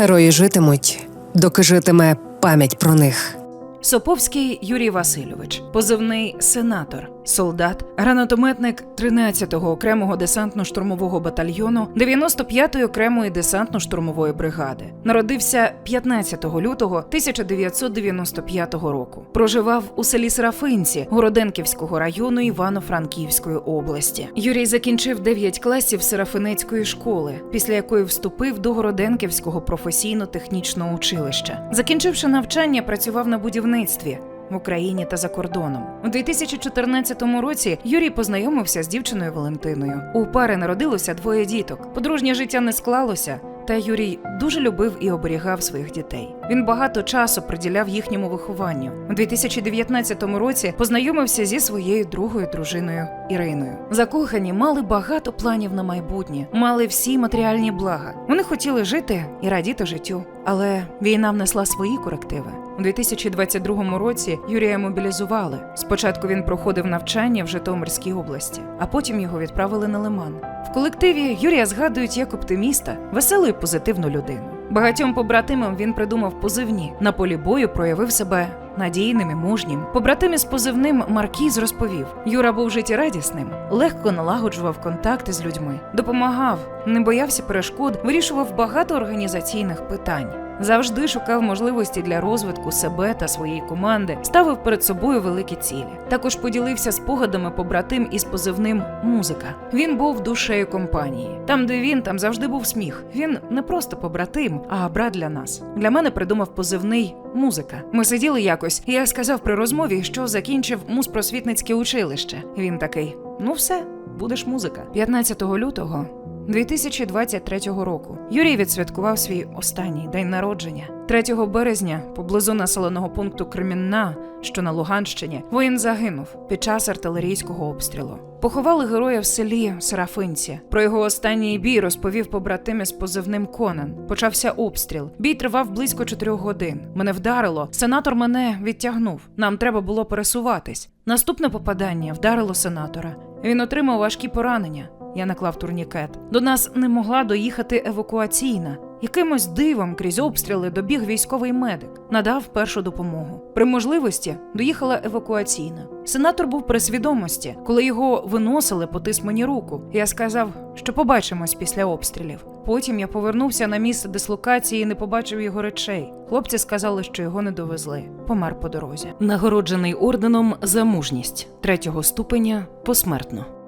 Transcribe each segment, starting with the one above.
Герої житимуть, доки житиме пам'ять про них. Соповський Юрій Васильович, позивний сенатор, солдат, гранатометник 13-го окремого десантно-штурмового батальйону 95-ї окремої десантно-штурмової бригади. Народився 15 лютого 1995 року. Проживав у селі Серафинці Городенківського району Івано-Франківської області. Юрій закінчив 9 класів Серафинецької школи, після якої вступив до Городенківського професійно-технічного училища. Закінчивши навчання, працював на будівництві в Україні та за кордоном. У 2014 році Юрій познайомився з дівчиною Валентиною. У пари народилося двоє діток. Подружнє життя не склалося. Та Юрій дуже любив і оберігав своїх дітей. Він багато часу приділяв їхньому вихованню. У 2019 році познайомився зі своєю другою дружиною Іриною. Закохані мали багато планів на майбутнє, мали всі матеріальні блага. Вони хотіли жити і радіти життю. Але війна внесла свої корективи. У 2022 році Юрія мобілізували. Спочатку він проходив навчання в Житомирській області, а потім його відправили на Лиман. В колективі Юрія згадують як оптиміста, веселу і позитивну людину. Багатьом побратимам він придумав позивні. На полі бою проявив себе надійним і мужнім. Побратим із позивним Маркіз розповів: Юра був життєрадісним, легко налагоджував контакти з людьми, допомагав, не боявся перешкод, вирішував багато організаційних питань. Завжди шукав можливості для розвитку себе та своєї команди, ставив перед собою великі цілі. Також поділився спогадами побратим із позивним музика. Він був душею компанії. Там, де він, там завжди був сміх. Він не просто побратим, а брат для нас. Для мене придумав позивний музика. Ми сиділи якось, і я сказав при розмові, що закінчив музпросвітницьке училище. Він такий: ну все, будеш музика. 15 лютого 2023 року Юрій відсвяткував свій останній день народження. 3 березня, поблизу населеного пункту Кремінна, що на Луганщині, воїн загинув під час артилерійського обстрілу. Поховали героя в селі Серафинці. Про його останній бій розповів побратим із позивним Конан. Почався обстріл. Бій тривав близько чотирьох годин. Мене вдарило. Сенатор мене відтягнув. Нам треба було пересуватись. Наступне попадання вдарило сенатора. Він отримав важкі поранення. Я наклав турнікет. До нас не могла доїхати евакуаційна. Якимось дивом крізь обстріли добіг військовий медик, надав першу допомогу. При можливості доїхала евакуаційна. Сенатор був при свідомості, коли його виносили, потис мені руку. Я сказав, що побачимось після обстрілів. Потім я повернувся на місце дислокації і не побачив його речей. Хлопці сказали, що його не довезли. Помер по дорозі. Нагороджений орденом за мужність третього ступеня посмертно.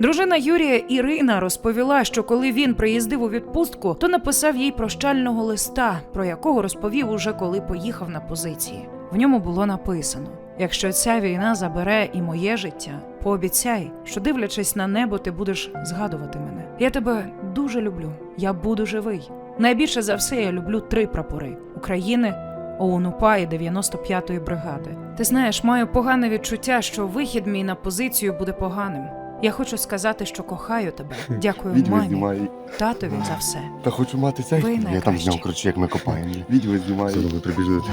Дружина Юрія Ірина розповіла, що коли він приїздив у відпустку, то написав їй прощального листа, про якого розповів уже коли поїхав на позиції. В ньому було написано: якщо ця війна забере і моє життя, пообіцяй, що дивлячись на небо, ти будеш згадувати мене. Я тебе дуже люблю. Я буду живий. Найбільше за все я люблю три прапори України. ОУН-УПА і 95-ї бригади. Ти знаєш, маю погане відчуття, що вихід мій на позицію буде поганим. Я хочу сказати, що кохаю тебе. Дякую Відьми мамі, знімаю. татові за все. Та хочу мати цей. Ви Я там найкращі. зняв, коротше, як ми копаємо. Відьми знімаю. Все прибіжите.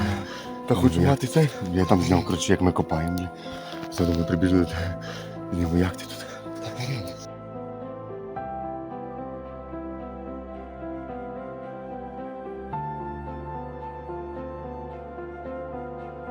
Та хочу мати цей. Я там зняв, коротше, як ми копаємо. Все одно прибіжите. Ні, ну як ти тут?